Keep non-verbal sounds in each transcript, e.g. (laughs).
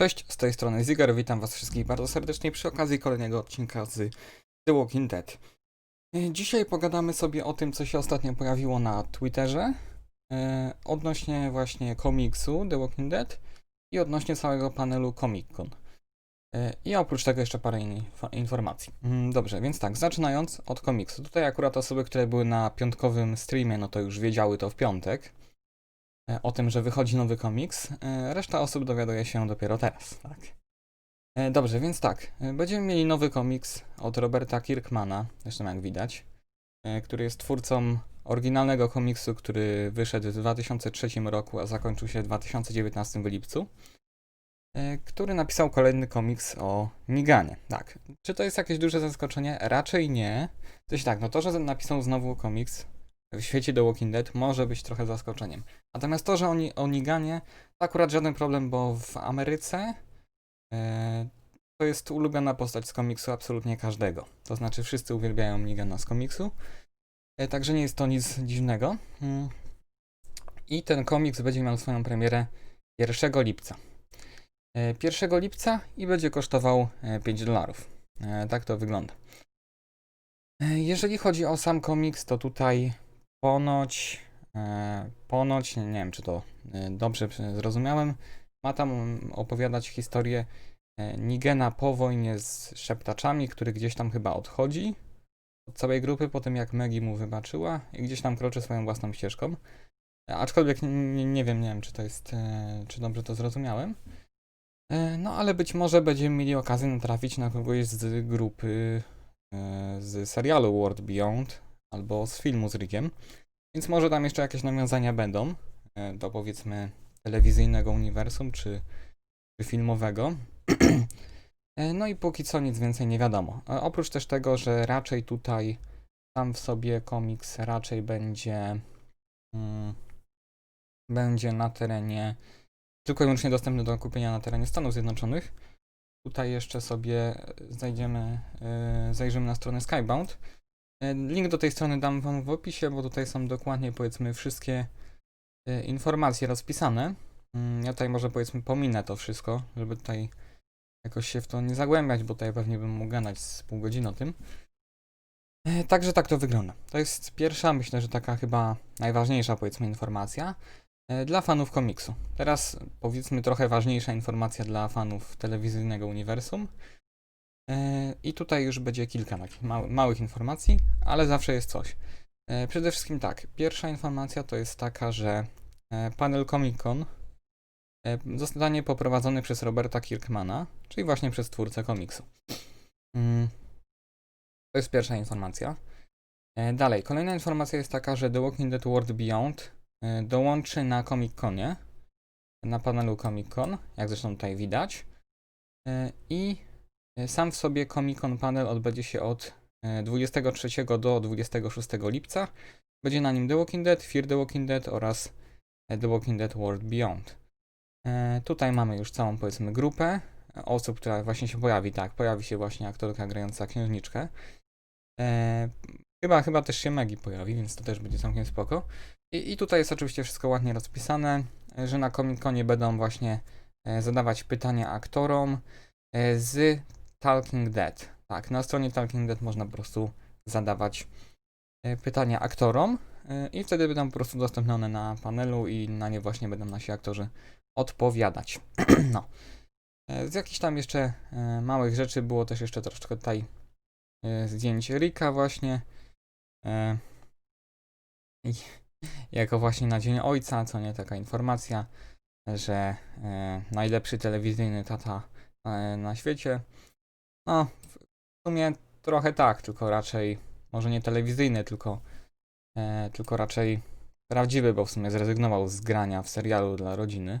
Cześć, z tej strony Ziger, witam was wszystkich bardzo serdecznie przy okazji kolejnego odcinka z The Walking Dead. E, Dzisiaj pogadamy sobie o tym, co się ostatnio pojawiło na Twitterze, e, odnośnie właśnie komiksu The Walking Dead i odnośnie całego panelu Comic Con. E, I oprócz tego jeszcze parę inf- informacji. Mm, Dobrze, więc tak, zaczynając od komiksu. Tutaj akurat osoby, które były na piątkowym streamie, no to już wiedziały to w piątek o tym, że wychodzi nowy komiks. E, Reszta osób dowiaduje się dopiero teraz, tak. E, Dobrze, więc tak, e, będziemy mieli nowy komiks od Roberta Kirkmana, zresztą jak widać, e, który jest twórcą oryginalnego komiksu, który wyszedł w 2003 roku, a zakończył się w 2019 w lipcu, e, który napisał kolejny komiks o Niganie. Tak, czy to jest jakieś duże zaskoczenie? Raczej nie. Coś tak, no to, że napisał znowu komiks w świecie The Walking Dead może być trochę zaskoczeniem. Natomiast to, że oni o Niganie, to akurat żaden problem, bo w Ameryce e, to jest ulubiona postać z komiksu absolutnie każdego. To znaczy wszyscy uwielbiają Nigana z komiksu, e, także nie jest to nic dziwnego. Mm. I ten komiks będzie miał swoją premierę 1 lipca. E, 1 lipca i będzie kosztował e, 5 dolarów. E, Tak to wygląda. E, Jeżeli chodzi o sam komiks, to tutaj ponoć E, Ponoć, nie wiem czy to e, dobrze zrozumiałem, ma tam opowiadać historię e, Nigena po wojnie z szeptaczami, który gdzieś tam chyba odchodzi od całej grupy po tym jak Maggie mu wybaczyła i gdzieś tam kroczy swoją własną ścieżką. Aczkolwiek nie, nie, wiem, nie wiem czy to jest, czy dobrze to zrozumiałem. No ale być może będziemy mieli okazję natrafić na kogoś z grupy z serialu World Beyond albo z filmu z Rickiem. Więc może tam jeszcze jakieś nawiązania będą e, do powiedzmy telewizyjnego uniwersum czy, czy filmowego. (clears throat) E, no i póki co nic więcej nie wiadomo. E, Oprócz też tego, że raczej tutaj sam w sobie komiks raczej będzie mm, będzie na terenie tylko i wyłącznie dostępny do kupienia na terenie Stanów Zjednoczonych. Tutaj jeszcze sobie znajdziemy, e, zajrzymy na stronę Skybound. E, Link do tej strony dam wam w opisie, bo tutaj są dokładnie powiedzmy wszystkie e, informacje rozpisane. Mm, Ja tutaj może powiedzmy pominę to wszystko, żeby tutaj jakoś się w to nie zagłębiać, bo tutaj pewnie bym mógł gadać z pół godziny o tym. E, Także tak to wygląda. To jest pierwsza, myślę, że taka chyba najważniejsza powiedzmy informacja dla fanów komiksu. Teraz powiedzmy trochę ważniejsza informacja dla fanów telewizyjnego uniwersum. E, I tutaj już będzie kilka takich mał- małych informacji, ale zawsze jest coś. E, Przede wszystkim tak, pierwsza informacja to jest taka, że e, panel Comic Con zostanie poprowadzony przez Roberta Kirkmana, czyli właśnie przez twórcę komiksu. Mm. To jest pierwsza informacja. Dalej, kolejna informacja jest taka, że The Walking Dead World Beyond dołączy na Comic Conie, na panelu Comic Con, jak zresztą tutaj widać. I sam w sobie Comic Con panel odbędzie się od e, 23 do 26 lipca. Będzie na nim The Walking Dead, Fear the Walking Dead oraz e, The Walking Dead World Beyond. E, Tutaj mamy już całą powiedzmy grupę osób, która właśnie się pojawi. Tak, pojawi się właśnie aktorka grająca księżniczkę. E, Chyba, chyba też się Maggie pojawi, więc to też będzie całkiem spoko. I, I tutaj jest oczywiście wszystko ładnie rozpisane, e, że na Comic Conie będą właśnie e, zadawać pytania aktorom e, z Talking Dead. Tak, na stronie Talking Dead można po prostu zadawać e, pytania aktorom e, i wtedy będą po prostu dostępne one na panelu i na nie właśnie będą nasi aktorzy odpowiadać. (clears throat) no. E, Z jakichś tam jeszcze małych rzeczy było też jeszcze troszeczkę tutaj zdjęć Rika właśnie. I (laughs) jako właśnie na Dzień Ojca, co nie taka informacja, że najlepszy telewizyjny tata na świecie. No, w sumie trochę tak, tylko raczej, może nie telewizyjny, tylko, e, tylko raczej prawdziwy, bo w sumie zrezygnował z grania w serialu dla rodziny,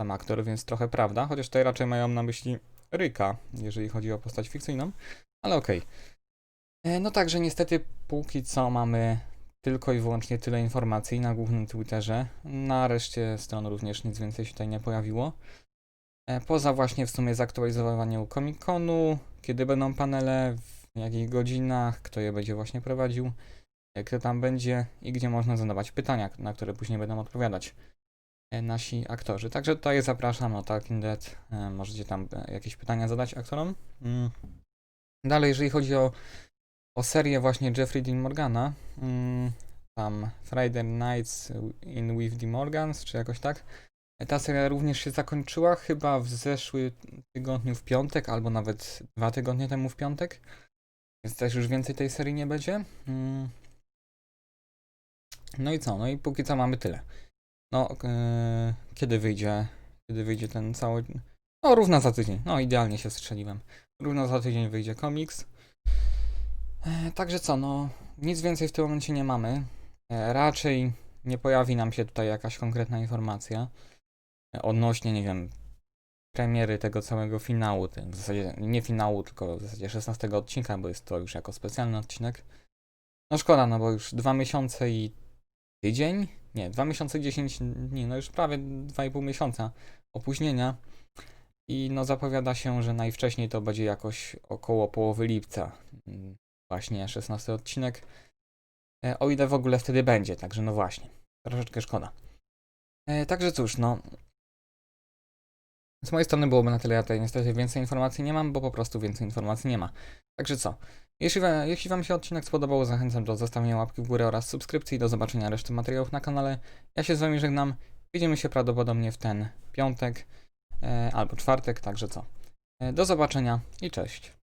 sam aktor, więc trochę prawda, chociaż tutaj raczej mają na myśli Ryka, jeżeli chodzi o postać fikcyjną, ale okej. E, No także niestety póki co mamy tylko i wyłącznie tyle informacji na głównym Twitterze. Na reszcie stron również nic więcej się tutaj nie pojawiło. E, Poza właśnie w sumie zaktualizowaniem Comic-Conu, kiedy będą panele, w jakich godzinach, kto je będzie właśnie prowadził, kto tam będzie i gdzie można zadawać pytania, na które później będą odpowiadać e, nasi aktorzy. Także tutaj zapraszam, no Talking Dead, e, możecie tam e, jakieś pytania zadać aktorom. Mm. Dalej, jeżeli chodzi o, o serię właśnie Jeffrey Dean Morgana, mm, tam Friday Nights in with the Morgans, czy jakoś tak, ta seria również się zakończyła chyba w zeszły tygodniu w piątek, albo nawet dwa tygodnie temu w piątek. Więc też już więcej tej serii nie będzie. Mm. No i co? No i póki co mamy tyle. No, yy, kiedy wyjdzie, kiedy wyjdzie ten cały... No, równo za tydzień. No, idealnie się strzeliłem. Równo za tydzień wyjdzie komiks. E, także co, no, nic więcej w tym momencie nie mamy. E, raczej nie pojawi nam się tutaj jakaś konkretna informacja odnośnie, nie wiem, premiery tego całego finału, w zasadzie nie finału, tylko w zasadzie 16 odcinka, bo jest to już jako specjalny odcinek. No szkoda, no bo już dwa miesiące i tydzień? Nie, dwa miesiące i 10 dni, no już prawie 2,5 miesiąca opóźnienia. I no zapowiada się, że najwcześniej to będzie jakoś około połowy lipca. Mm, Właśnie 16 odcinek. E, O ile w ogóle wtedy będzie, także no właśnie. Troszeczkę szkoda. E, Także cóż, no. Z mojej strony byłoby na tyle, ja tutaj niestety więcej informacji nie mam, bo po prostu więcej informacji nie ma. Także co? Jeśli, jeśli Wam się odcinek spodobał, zachęcam do zostawienia łapki w górę oraz subskrypcji. Do zobaczenia reszty materiałów na kanale. Ja się z Wami żegnam. Widzimy się prawdopodobnie w ten piątek e, albo czwartek, także co? E, do zobaczenia i cześć.